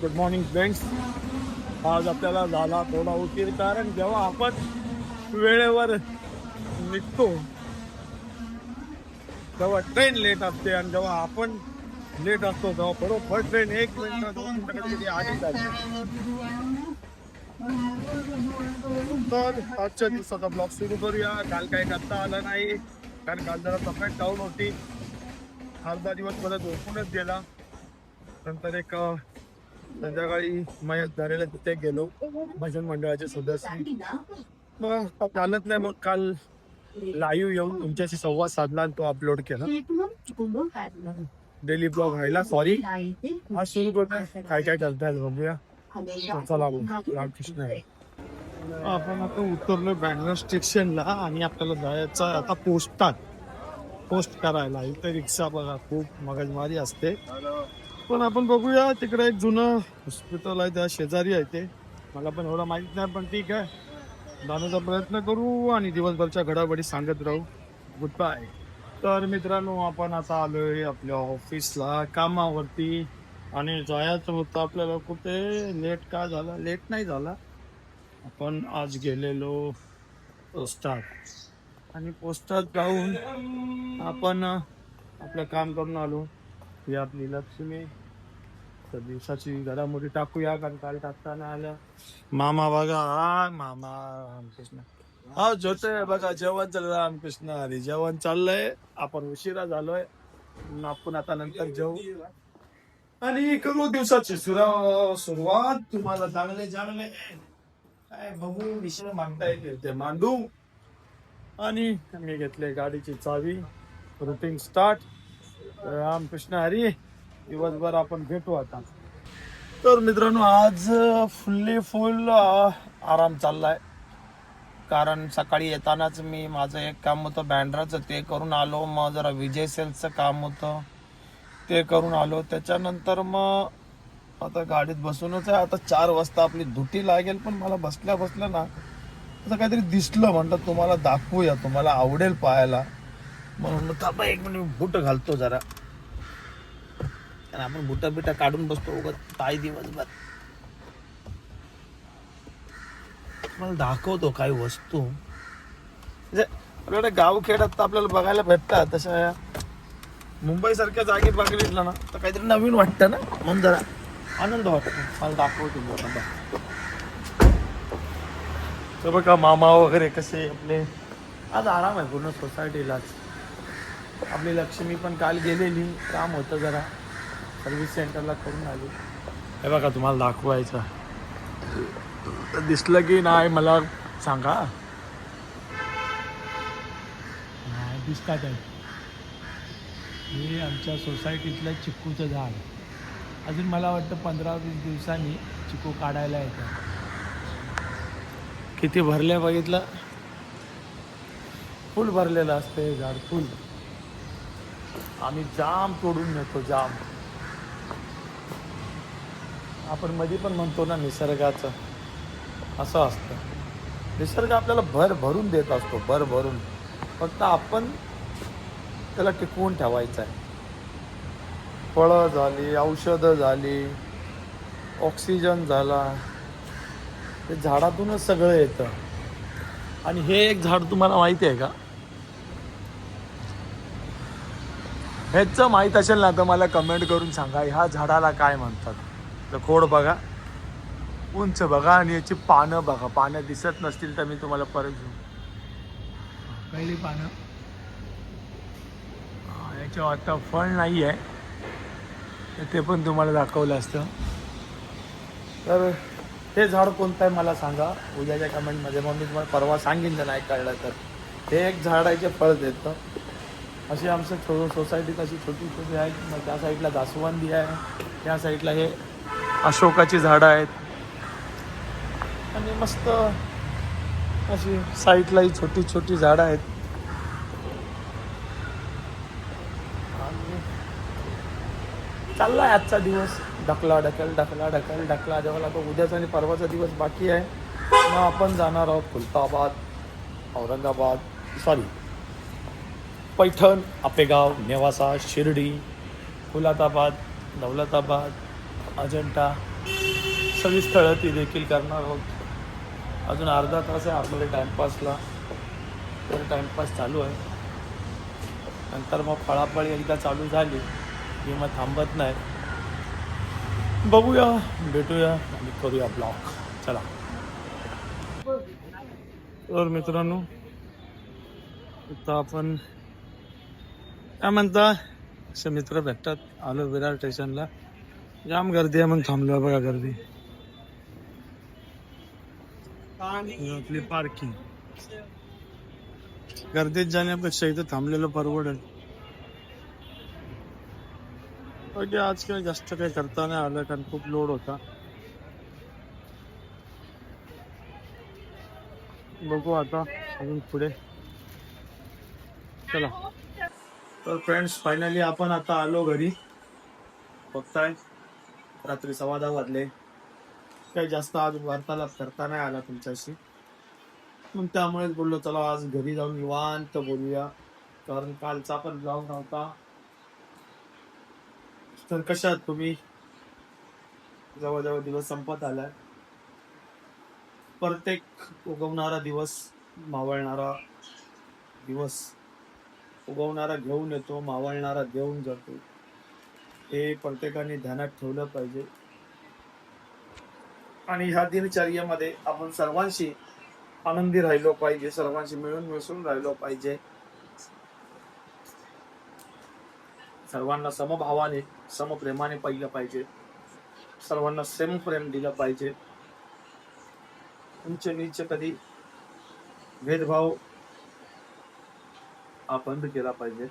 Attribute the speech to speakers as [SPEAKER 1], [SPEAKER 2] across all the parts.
[SPEAKER 1] Good morning friends आज आपल्याला झाला थोडा उशीर कारण जेव्हा आपण वेळेवर निघतो तेव्हा ट्रेन लेट असते आणि जेव्हा आपण लेट असतो तेव्हा बरोबर ट्रेन एक मिनिट दोन आधी जाते. तर आजच्या दिवसाचा ब्लॉग सुरू करूया. काल काही करता आलं नाही कारण काल जरा तब्येत डाऊन होती. अर्धा दिवस मला झोपूनच गेला. नंतर एक संध्याकाळी मयत झालेलं तिथे गेलो. भजन मंडळाचे सदस्य. मग चालत नाही मग काल लाईव्ह येऊन तुमच्याशी संवाद साधला आणि तो अपलोड केला. डेली ब्लॉग व्हायला सॉरी हा सुरू करतो काय काय करतायत बघूया. चला रामकृष्ण आहे. आपण आता उतरलो बँगलोर स्टेशनला आणि आपल्याला जायचं आहे आता पोस्टात पोस्ट करायला. इथे रिक्षा बघा खूप मगजमारी असते. पण आपण बघूया तिकडे एक जुनं हॉस्पिटल आहे त्या शेजारी आहे ते. मला पण एवढं माहीत नाही पण ठीक आहे. जाण्याचा प्रयत्न करू आणि दिवसभरच्या घडामोडी सांगत राहू. गुड बाय तर मित्रांनो आपण आता आलोय आपल्या ऑफिसला कामावरती. आणि जायचं होतं आपल्याला कुठे? लेट का झाला? लेट नाही झाला. आपण आज गेलेलो पोस्टात. आणि पोस्टात जाऊन आपण आपलं काम करून आलो. ही आपली लक्ष्मी तर दिवसाची घडामोडी टाकूया कारण काल टाकताना आलं. मामा बघा हा मामा रामकृष्ण. हा जोते बघा जेवण चाललं रामकृष्ण. अरे जेवण चाललंय आपण उशिरा झालोय. आपण आता नंतर जेवू आणि करू दिवसाची सुरा सुरुवात. तुम्हाला चांगले चांगले. काय बघू विषय मांडता येईल ते मांडू. आणि मी घेतले गाडीची चावी. रुटीन स्टार्ट रामकृष्ण हरी दिवसभर आपण भेटू आता. तर मित्रांनो आज फुल्ली फुल आराम चाललाय. कारण सकाळी येतानाच मी माझं एक काम होतं बँड्राचं ते करून आलो. मग जरा विजय सेल्सचं काम होतं ते करून आलो. त्याच्यानंतर मग आता गाडीत बसूनच आहे. आता चार वाजता आपली धुटी लागेल पण मला बसल्या बसल्या ना आता काहीतरी दिसलं. म्हणलं तुम्हाला दाखवूया तुम्हाला आवडेल पाहायला. म्हणून म्हणलं, थांबा एक मिनिट बुट घालतो जरा. आपण बुटा बिटा काढून बसतो उगाच ताई दिवसभर. मला दाखवतो काही वस्तू. म्हणजे आपल्याकडे गावखेड्यात तर आपल्याला बघायला भेटतात. तशा मुंबई सारख्या जागी बघितलं ना तर काहीतरी नवीन वाटतं ना? म्हणून जरा आनंद वाटतो. मला दाखवतो बघा मामा वगैरे कसे आपले. आज आराम आहे पूर्ण सोसायटीलाच आपली लक्ष्मी पण काल गेलेली. काम होतं जरा. सर्व्हिस सेंटरला करून आली. हे बघा तुम्हाला दाखवायचं. दिसलं की नाही मला सांगा.
[SPEAKER 2] हा, दिसतात हे आमच्या सोसायटीतलं चिक्कूचं झाड. अजून मला वाटतं पंधरा वीस दिवसांनी चिकू काढायला येतं.
[SPEAKER 1] किती भरले बघितलं? फुल भरलेलं असतं हे झाड फुल. आम्ही जाम तोडून नेतो जाम. आपण मध्ये पण म्हणतो ना निसर्गाचं. असं असतं. निसर्ग आपल्याला भर भरून देत असतो भर भरून. फक्त आपण त्याला टिकवून ठेवायचं आहे. फळं झाली औषधं झाली ऑक्सिजन झाला ते झाडातूनच सगळं येतं. आणि हे एक झाड तुम्हाला माहिती आहे का? ह्याचं माहीत असेल ना तर मला कमेंट करून सांगा. ह्या झाडाला काय म्हणतात? तर खोड बघा. उंच बघा आणि याची पानं बघा. पानं दिसत नसतील तर मी तुम्हाला परत घेऊ.
[SPEAKER 2] पहिली पानं.
[SPEAKER 1] याच्यावर आता फळ नाही आहे ते पण तुम्हाला दाखवलं असतं. तर हे झाड कोणतं आहे मला सांगा. उद्याच्या कमेंटमध्ये मग मी तुम्हाला परवा सांगेन जर नाही कळलं तर. हे एक झाडाचे फळ देतं. अशी आमचं छो सोसायटीत अशी छोटी छोटी आहेत. मग त्या साईडला जास्वंदी आहे. त्या साईडला हे अशोकाची झाडं आहेत. आणि मस्त अशी साईडला ही छोटी छोटी झाडं आहेत. आणि आहे आजचा दिवस. ढकला ढकल ढकला ढकल ढकला. जेव्हा तो उद्याचा आणि परवाचा दिवस बाकी आहे. मग आपण जाणार आहोत खुलताबाद औरंगाबाद सॉरी पैठण आपेगाव नेवासा शिर्डी फुलाताबाद दौलताबाद अजंठा. सगळी स्थळं ती देखील करणार आहोत. अजून अर्धा तास आहे आपल्याला टाइमपासला. तर टाइमपास चालू आहे. नंतर मग फळाफळी एकदा चालू झाली की मग थांबत नाही. बघूया भेटूया आणि करूया ब्लॉग. चला. तर मित्रांनो इथं आपण काय म्हणता? असे मित्र भेटतात. आलो विरार स्टेशनला. जाम गर्दी आहे म्हणून थांबलो बघा गर्दी. आपली पार्किंग गर्दीत जाण्यापेक्षा इथं थांबलेलं परवडेल. ओके आज काय जास्त काही करता नाही आलं कारण खूप लोड होता. बघू आता अजून पुढे. चला. तर फ्रेंड्स फायनली आपण आता आलो घरी. बघताय रात्री सव्वा दहा वाजले. काही जास्त आज वार्तालाप करता नाही आला तुमच्याशी. मग त्यामुळेच बोललो चला आज घरी जाऊन निवांत बोलूया. कारण कालचा पण ब्लॉग नव्हता. तर कशा आहात तुम्ही? जवळजवळ दिवस संपत आलाय. प्रत्येक उगवणारा दिवस मावळणारा दिवस. उगवणारा घेऊन येतो मावळणारा देऊन जातो. हे प्रत्येकाने ध्यानात ठेवलं पाहिजे. आणि ह्या दिनचर्येमध्ये आपण सर्वांशी आनंदी राहिलो पाहिजे सर्वांशी मिळून मिसळून राहिलो पाहिजे. सर्वांना समभावाने समप्रेमाने पाहिलं पाहिजे. सर्वांना सेम प्रेम दिलं पाहिजे. उंच नीच कधी भेदभाव हा बंद केला पाहिजे.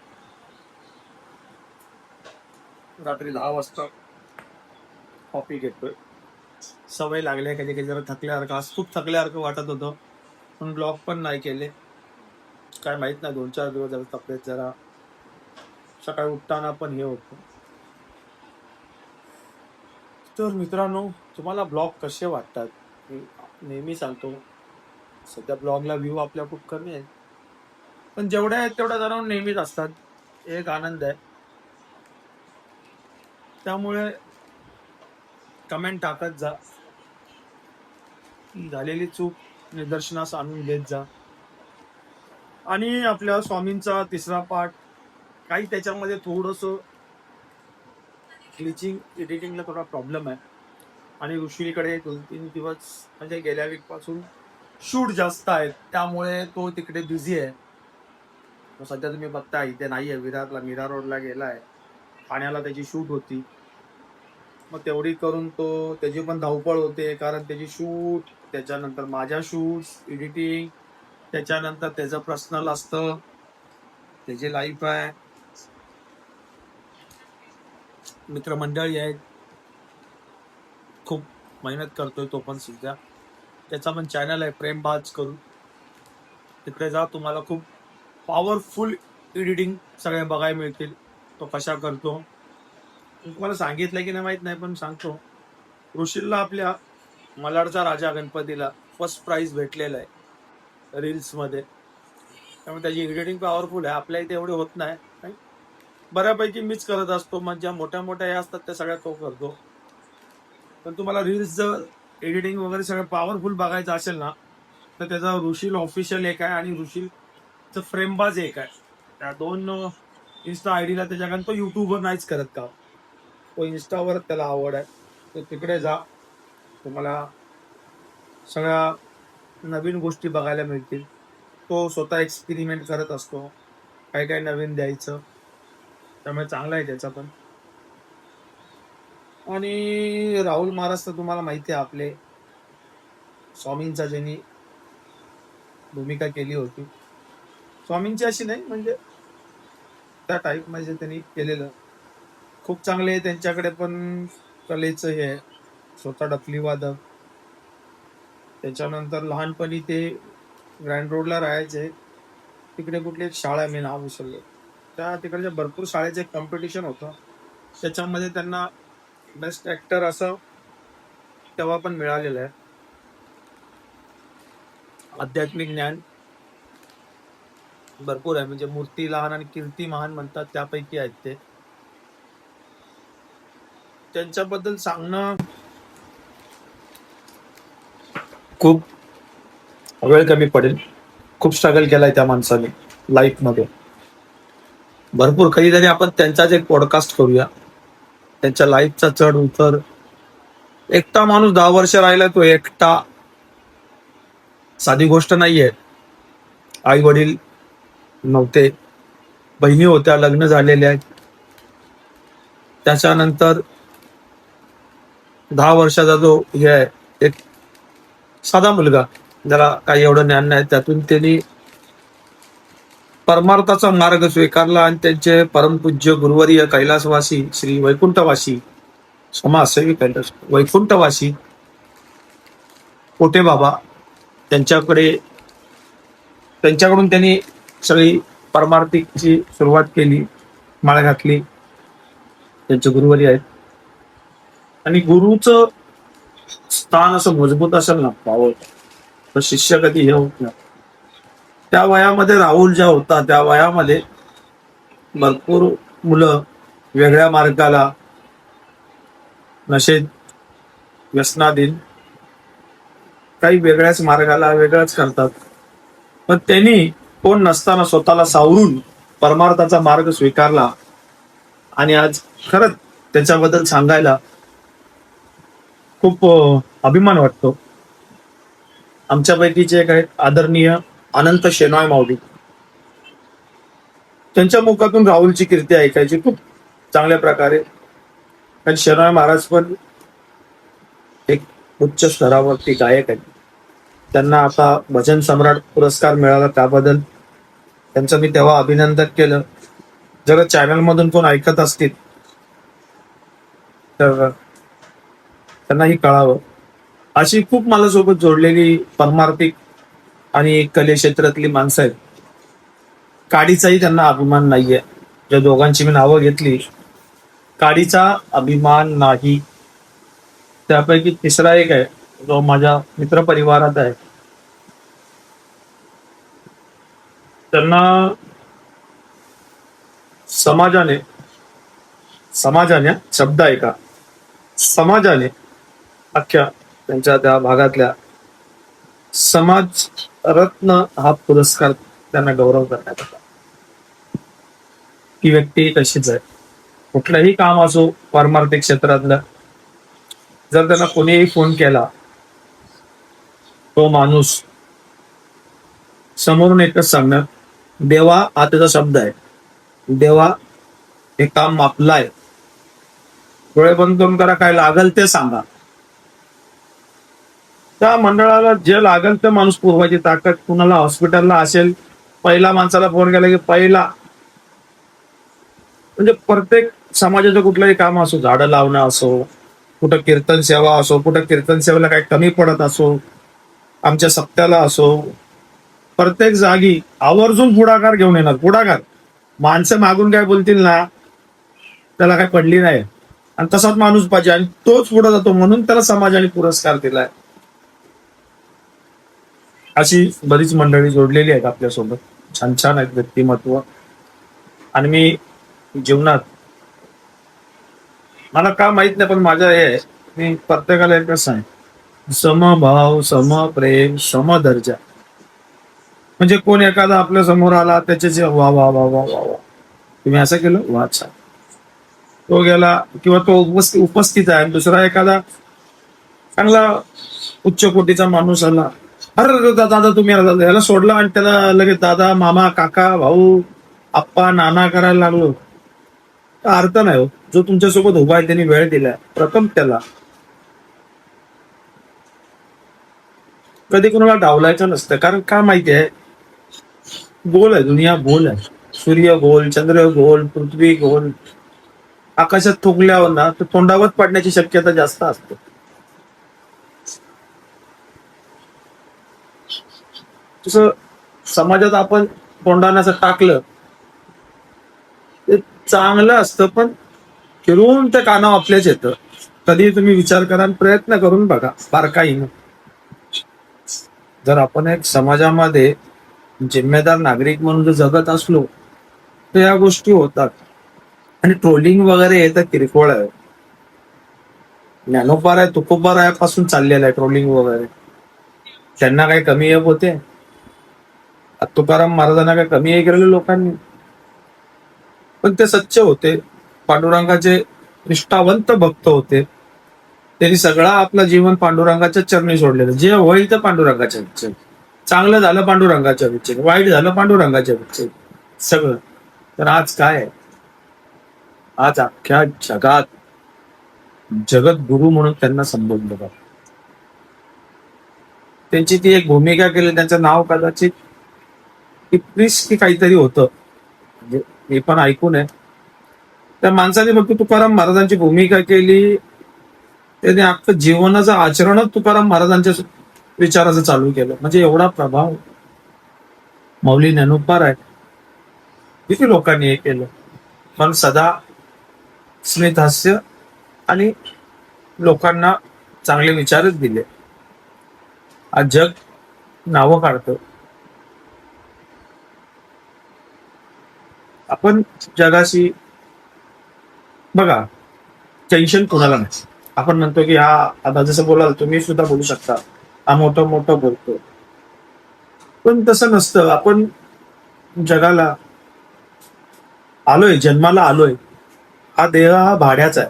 [SPEAKER 1] रात्री दहा वाजता कॉफी घेतोय. सवय लागल्या कधी कधी जरा थकल्यासारखं आज खूप थकल्यासारखं वाटत होतं पण ब्लॉग पण नाही केले. काय माहीत नाही दोन चार दिवस जरा तब्येत जरा सकाळी उठताना पण हे होतं. तर मित्रांनो तुम्हाला ब्लॉग कसे वाटतात? मी नेहमी सांगतो सध्या ब्लॉगला व्ह्यू आपल्या खूप कमी आहेत. पण जेवढ्या आहेत तेवढ्या जरा नेहमीच असतात. एक आनंद आहे. त्यामुळे कमेंट टाकत जा. झालेली चूक निदर्शनास आणून देत जा. आणि आपल्या स्वामींचा तिसरा पाठ काही त्याच्यामध्ये थोडस ग्लिचिंग एडिटिंगला थोडा प्रॉब्लेम आहे. आणि ऋषीकडे दोन तीन दिवस म्हणजे गेल्या वीकपासून शूट जास्त आहेत. त्यामुळे तो तिकडे बिझी आहे. तो सध्या तुम्ही बघता इथे नाही आहे विरारला मीरा रोडला गेलाय. ठाण्याला त्याची शूट होती. मग तेवढी करून तो त्याची पण धावपळ होते कारण त्याची शूट त्याच्यानंतर माझ्या शूट्स एडिटिंग त्याच्यानंतर त्याचं पर्सनल असतं. त्याची लाईफ आहे. मित्रमंडळी आहेत. खूप मेहनत करतोय तो पण सध्या. त्याचा पण चॅनल आहे प्रेम बाज करून. तिकडे जा तुम्हाला खूप पॉवरफुल एडिटिंग सगळ्या बघायला मिळतील. तो कशा करतो? तुम्हाला सांगितलं की नाही माहीत नाही पण सांगतो. ऋषीला आपल्या मलाडचा राजा गणपतीला फर्स्ट प्राईज भेटलेला आहे रील्समध्ये त्यामुळे त्याची एडिटिंग पॉवरफुल आहे. आपल्या इथे एवढे होत नाही. नाही. बऱ्यापैकी मीच करत असतो. मग ज्या मोठ्या मोठ्या हे असतात त्या सगळ्या तो करतो. पण तुम्हाला रील्स जर एडिटिंग वगैरे सगळं पॉवरफुल बघायचं असेल ना तर त्याचा ऋषील ऑफिशियल एक आहे आणि ऋषीलचं फ्रेमबाज एक आहे. त्या दोन इन्स्टा आय डीला त्याच्या कारण तो युट्यूबवर नाहीच करत का? तो इन्स्टावर त्याला आवड आहे. तर तिकडे जा. तुम्हाला सगळ्या नवीन गोष्टी बघायला मिळतील. तो स्वतः एक्सपेरिमेंट करत असतो. काय काय नवीन द्यायचं. त्यामुळे चांगला आहे त्याचा पण. आणि राहुल महाराज तर तुम्हाला माहिती आहे आपले. स्वामींचा ज्यांनी भूमिका केली होती. स्वामींची अशी नाही म्हणजे त्या टाईप म्हणजे त्यांनी केलेलं. खूप चांगले त्यांच्याकडे पण कलेचं हे आहे. स्वतः डफली वादक. त्याच्यानंतर लहानपणी ते ग्रँड रोडला राहायचे. तिकडे कुठली एक शाळा आहे, मी नाव विसरलो. त्या तिकडच्या भरपूर शाळेचं एक कॉम्पिटिशन होतं. त्याच्यामध्ये त्यांना बेस्ट ऍक्टर असं तेव्हा पण मिळालेलं आहे. आध्यात्मिक ज्ञान. भरपूर आहे. म्हणजे मूर्ती लहान आणि कीर्ती महान म्हणतात त्यापैकी आहेत ते. त्यांच्याबद्दल सांगणं खूप वेळ कमी पडेल. खूप स्ट्रगल केलाय त्या माणसाने लाईफमध्ये भरपूर कधीतरी आपण त्यांचाच एक पॉडकास्ट करूया. त्यांच्या लाईफचा चढ उतर. एकटा माणूस दहा वर्ष राहिला तो एकटा. साधी गोष्ट नाहीये. आई वडील नव्हते. बहिणी होत्या लग्न झालेल्या आहेत. त्याच्यानंतर दहा वर्षाचा जो हे आहे एक साधा मुलगा ज्याला काही एवढं ज्ञान नाही त्यातून त्यांनी परमार्थाचा मार्ग स्वीकारला आणि त्यांचे परमपूज्य गुरुवर्य कैलासवासी श्री वैकुंठवासी समाजसेवी कैलास वैकुंठवासी कोटे बाबा? त्यांच्याकडे त्यांच्याकडून त्यांनी सगळी परमार्थिकची सुरुवात केली माळ घातली. त्यांचे गुरुवारी आहेत. आणि गुरुचं स्थान असं मजबूत असेल ना पावत तर शिष्य कधी हे होत नाही. त्या वयामध्ये राहुल ज्या होता त्या वयामध्ये भरपूर मुलं वेगळ्या मार्गाला नशेत व्यसनाधीन काही वेगळ्याच मार्गाला वेगळंच करतात. पण त्यांनी कोण नसताना स्वतःला सावरून परमार्थाचा मार्ग स्वीकारला आणि आज खरंच त्याच्याबद्दल सांगायला खूप अभिमान वाटतो. आमच्यापैकी जे आहेत आदरणीय अनंत शेनॉय माऊली. त्यांच्या मुखातून राहुलची कीर्ती ऐकायची खूप चांगल्या प्रकारे. कारण शेनॉय महाराज पण एक उच्च स्तरावरती गायक आहेत. त्यांना आता भजन सम्राट पुरस्कार मिळाला त्याबद्दल त्यांचं मी तेव्हा अभिनंदन केलं. जर चॅनलमधून कोण ऐकत असतील तर त्यांनाही कळावं. अशी खूप मला सोबत जोडलेली परमार्थिक आणि कलेक्षेत्रातली माणसं आहेत. काडीचाही त्यांना अभिमान नाहीये. ज्या दोघांची मी नावं घेतली. काडीचा अभिमान नाही. त्यापैकी तिसरा एक आहे जो माझ्या मित्रपरिवारात आहे. त्यांना समाजाने समाजाने शब्द ऐका समाजाने अख्ख्या त्यांच्या त्या भागातल्या समाज रत्न हा पुरस्कार त्यांना गौरव करण्यात आला. ती व्यक्ती तशीच आहे. कुठलंही काम असो परमार्थिक क्षेत्रातलं जर त्यांना कोणीही फोन केला तो माणूस समोरून एकच सांगणार देवा हा त्याचा शब्द आहे. देवा हे काम आपलं आहे. डोळे बंद करून करा काय लागल ते सांगा. त्या मंडळाला जे लागल ते माणूस पुरवायची ताकद कुणाला हॉस्पिटलला असेल पहिला माणसाला फोन केला की पहिला. म्हणजे प्रत्येक समाजाचं कुठलंही काम असो झाडं लावणं असो कुठं कीर्तन सेवा असो कुठं कीर्तन सेवेला काही कमी पडत असो आमच्या सप्त्याला असो प्रत्येक जागी आवर्जून पुढाकार घेऊन येणार. पुढाकार. माणसं मागून काय बोलतील ना त्याला काय पडली नाही. आणि तसाच माणूस पाहिजे. आणि तोच पुढे जातो म्हणून त्याला समाजाने पुरस्कार दिलाय. अशी बरीच मंडळी जोडलेली आहेत आपल्यासोबत. छान छान आहेत व्यक्तिमत्व. आणि मी जीवनात मला का माहीत नाही पण माझं हे आहे, मी प्रत्येकाला एकच सांग समभाव समप्रेम समदर्जा. म्हणजे कोण एखादा आपल्यासमोर आला त्याचे जे वा वा वा वा वा वा. तुम्ही असं केलं? वा छान. तो गेला किंवा तो उपस्थित उपस्थित आहे. दुसरा एखादा चांगला उच्च कोटीचा माणूस आला. अरे दादा तुम्ही याला सोडला आणि त्याला लगेच दादा मामा काका भाऊ आप्पा नाना करायला लागलो. अर्थ नाही हो. जो तुमच्यासोबत उभा आहे त्यांनी वेळ दिलाय. प्रथम त्याला. कधी कोणाला डावलायचं नसतं. कारण का माहिती आहे? गोल आहे दुनिया गोल आहे. सूर्य गोल चंद्र गोल पृथ्वी गोल. आकाशात थुकल्यावर हो ना तर तोंडावर पडण्याची शक्यता जास्त असते. तसं समाजात आपण तोंडानं असं टाकलं ते चांगलं असतं पण फिरून ते कानावर आपल्याच येतं. कधी तुम्ही विचार करा आणि प्रयत्न करून बघा बारकाईनं. जर आपण एक समाजामध्ये जिम्मेदार नागरिक म्हणून जर जगत असलो तर या गोष्टी होतात. आणि ट्रोलिंग वगैरे हे तर किरकोळ आहे. ज्ञानोपार आहे तुकोपार आहे पासून चाललेलं आहे ट्रोलिंग वगैरे. त्यांना काही कमी एक होते? तुकाराम महाराजांना काही कमी हे केलेले लोकांनी? पण ते सच्चे होते. पांडुरंगाचे निष्ठावंत भक्त होते. त्यांनी सगळा आपला जीवन पांडुरंगाच्या चरणी सोडलेलं जे होईल ते पांडुरंगाच्या चांगलं झालं पांडुरंगाच्या विचार वाईट झालं पांडुरंगाच्या विचार सगळं. तर आज काय? आहे? आज अख्ख्या जगात जगद्गुरु म्हणून त्यांना संबोधलं जात. त्यांची ती एक भूमिका केली त्यांचं नाव कदाचित इप्रिस की काहीतरी होतं. म्हणजे मी पण ऐकून आहे. त्या माणसाने फक्त तुकाराम महाराजांची भूमिका केली. त्याने आपलं जीवनाचं आचरणच तुकाराम महाराजांच्या विचाराचं चालू केलं. म्हणजे एवढा प्रभाव मौली ज्ञानोपार आहे. किती लोकांनी हे केलं? पण सदा स्मितहास्य आणि लोकांना चांगले विचारच दिले. आज जग नावं काढतं. आपण जगाशी बघा टेन्शन कोणाला नाही. आपण म्हणतो की हा आता जसं बोलाल तुम्ही सुद्धा बोलू शकता. हा मोठं मोठं बोलतो. पण तसं नसतं. आपण जगाला आलोय जन्माला आलोय. हा देह हा भाड्याचा आहे.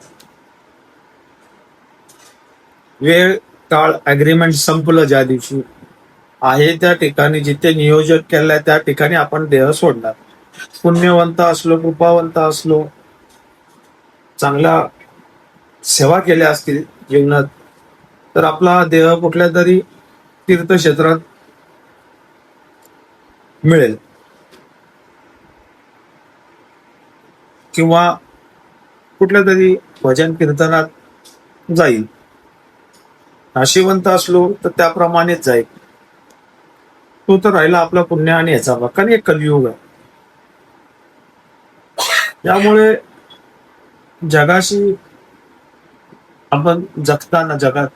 [SPEAKER 1] वेळ काळ अग्रीमेंट संपलं ज्या दिवशी. आहे त्या ठिकाणी जिथे नियोजन केलंय त्या ठिकाणी आपण देह सोडणार. पुण्यवंत असलो कृपावंत असलो चांगला सेवा केल्या असतील जीवनात तर आपला देह कुठल्या तरी तीर्थक्षेत्रात मिळेल. किंवा कुठल्या तरी भजन कीर्तनात जाईल. नाशिवंत असलो तर त्याप्रमाणेच जाईल. तो तर राहिला आपला पुण्य आणि याचा भाग कारण एक कलियुग आहे. त्यामुळे जगाशी आपण जगताना जगात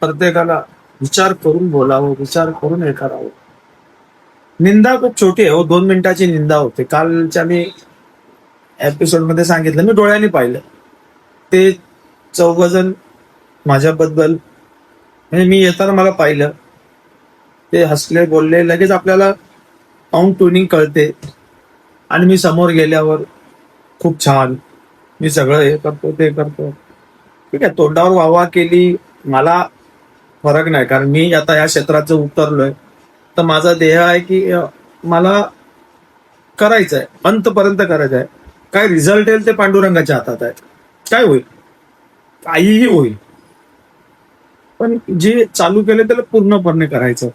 [SPEAKER 1] प्रत्येकाला विचार करून बोलावं विचार करून हे करावं. निंदा खूप छोटी आहे हो दोन मिनिटाची निंदा होते. कालच्या मी एपिसोडमध्ये सांगितलं मी डोळ्याने पाहिलं. ते चौघजण माझ्याबद्दल म्हणजे मी येताना मला पाहिलं. ते हसले बोलले लगेच आपल्याला ऑन ट्युनिंग कळते. आणि मी समोर गेल्यावर खूप छान मी सगळं हे करतो ते करतो. ठीक आहे तोंडावर वाहवा केली मला फरक नाही. कारण मी आता या क्षेत्रात जर उतरलोय तर माझा देह आहे की मला करायचं आहे अंतपर्यंत करायचं आहे काय रिझल्ट येईल ते पांडुरंगाच्या हातात आहे. काय होईल? काहीही होईल. पण जे चालू केले त्याला पूर्णपणे करायचं.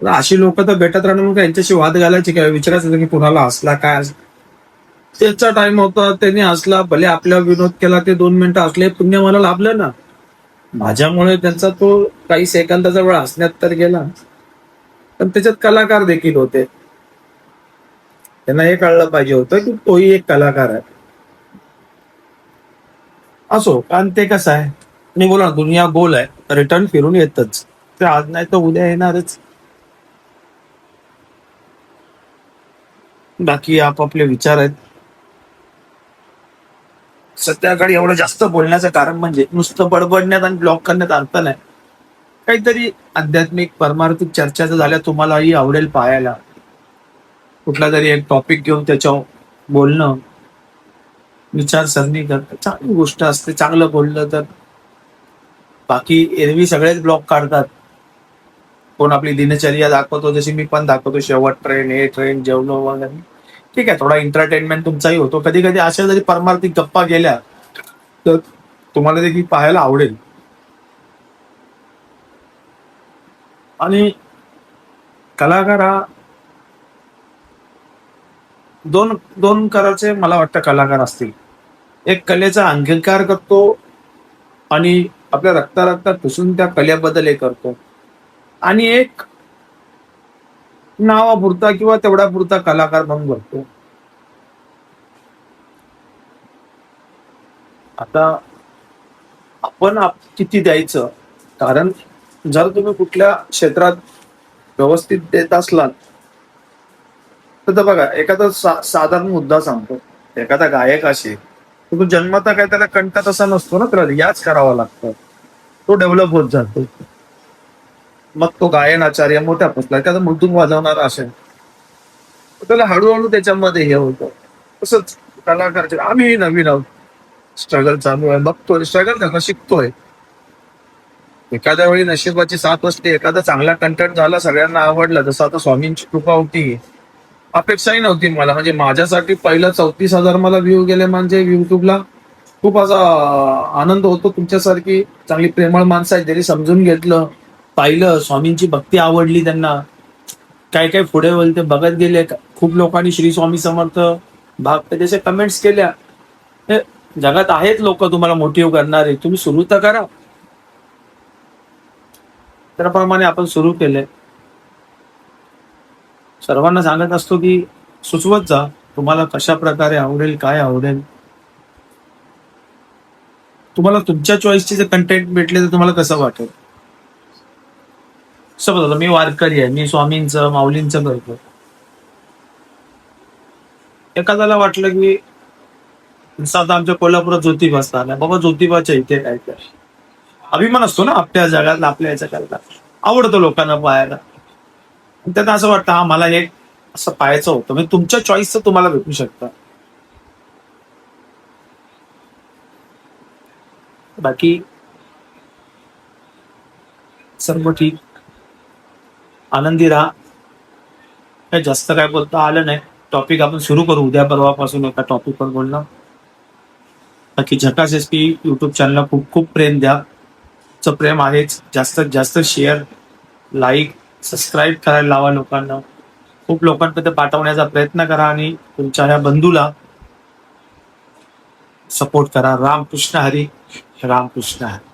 [SPEAKER 1] अशी लोक तर भेटत राहणार मग यांच्याशी वाद घालायचे काय? विचारायचं की कुणाला हसला काय त्याचा टाइम होता त्यांनी हसला भले आपल्या विनोद केला ते दोन मिनिटं असले पुण्य मला लाभलं ना. माझ्यामुळे त्यांचा तो काही सेकंदाचा वेळ हसण्यात तर गेला. पण त्याच्यात कलाकार देखील होते. त्यांना हे कळलं पाहिजे होतं की तोही एक कलाकार आहे. असो कारण ते कसं आहे? मी बोला ना, दुनिया गोल आहे. रिटर्न फिरून येतच. ते आज नाही तर उद्या येणारच. बाकी आपापले विचार आहेत. सध्याकाळी एवढं जास्त बोलण्याचं कारण म्हणजे नुसतं बडबडण्यात आणि ब्लॉक करण्यात अर्थ नाही. काहीतरी आध्यात्मिक परमार्थिक चर्चा जर झाल्या तुम्हालाही आवडेल पाहायला. कुठला तरी एक टॉपिक घेऊन त्याच्यावर बोलणं. विचारसरणी करणं. चांगली गोष्ट असते चांगलं बोललं तर. बाकी एरवी सगळेच ब्लॉग काढतात. कोण आपली दिनचर्या दाखवतो जशी मी पण दाखवतो शेवट ट्रेन हे ट्रेन जेवलो वगैरे. ठीक आहे थोडा एंटरटेनमेंट तुमचाही होतो. कधी कधी अशा जरी परमार्थिक गप्पा गेल्या तर तुम्हाला देखील पाहायला आवडेल. आणि कलाकार हा दोन दोन कराचे मला वाटतं कलाकार असतील. एक कलेचा अंगीकार करतो आणि आपल्या रक्ता रक्तात पुसून त्या कलेबद्दल हे करतो. आणि एक नावापुरता किंवा तेवढ्यापुरता कलाकार म्हणून बघतो. आता आपण आप- किती द्यायचं? कारण जर तुम्ही कुठल्या क्षेत्रात व्यवस्थित देत असलात तर बघा एखादा सा- साधारण मुद्दा सांगतो. एखादा गायक असे तो जन्मता काय त्याला कंटात तसा नसतो ना त्याला रियाज करावा लागतो. तो डेव्हलप होत जातो. मग तो गायन आचार्य मोठ्या पोचला एखादा मृदुंग वाजवणारा असेल त्याला हळूहळू त्याच्यामध्ये हे होतं. तसंच कलाकारचे आम्ही नवीन आहोत. स्ट्रगल चालू आहे बघतोय स्ट्रगल करणं शिकतोय. एखाद्या वेळी नशिबाची साथ असते एखादा चांगला कंटेंट झाला सगळ्यांना आवडला जसं आता स्वामींची कृपा होती. अपेक्षाही नव्हती मला म्हणजे माझ्यासाठी पहिलं चौतीस हजार मला व्ह्यू गेले म्हणजे युट्यूबला खूप असा आनंद होतो तुमच्यासारखी चांगली प्रेमळ माणसं आहेत त्यांनी समजून घेतलं पाहिलं स्वामींची भक्ती आवडली त्यांना. काय काय पुढे होईल ते बघत गेले. खूप लोकांनी श्री स्वामी समर्थ भाग त्याचे कमेंट्स केल्या. हे जगात आहेत लोक तुम्हाला मोटिव्ह करणारे. तुम्ही सुरू तर करा. त्याप्रमाणे आपण सुरू केले. सर्वांना सांगत असतो की सुचवत जा तुम्हाला कशा प्रकारे आवडेल काय आवडेल. तुम्हाला तुमच्या चॉईसचे जे कंटेंट भेटले तर तुम्हाला कसं वाटेल? समज मी वारकरी आहे. मी स्वामींचं माऊलींचं करतो. एखाद्याला वाटलं की जसं आता आमच्या कोल्हापुरात ज्योतिबा स्थान आहे बाबा ज्योतिबाच्या इथे काय काय अभिमान असतो ना आपल्या जगातला आपल्या याच्या करता. आवडतं लोकांना पाहायला. त्यांना असं वाटतं हा मला हे असं पाहायचं होतं. म्हणजे तुमच्या चॉईसचं तुम्हाला भेटू शकतं. बाकी सर्व ठीक. आनंदी राहा काय जास्त काय बोलता आलं नाही. टॉपिक आपण सुरू करू. उद्या परवापासून एका टॉपिकवर बोलणं बाकी झकास एस पी युट्यूब चॅनलला खूप खूप प्रेम द्या. चं प्रेम आहेच. जास्तीत जास्त शेअर लाईक सबस्क्राईब करायला लावा लोकांना. खूप लोकांपर्यंत पाठवण्याचा प्रयत्न करा आणि तुमच्या ह्या बंधूला सपोर्ट करा. रामकृष्ण हरी. रामकृष्ण हरी.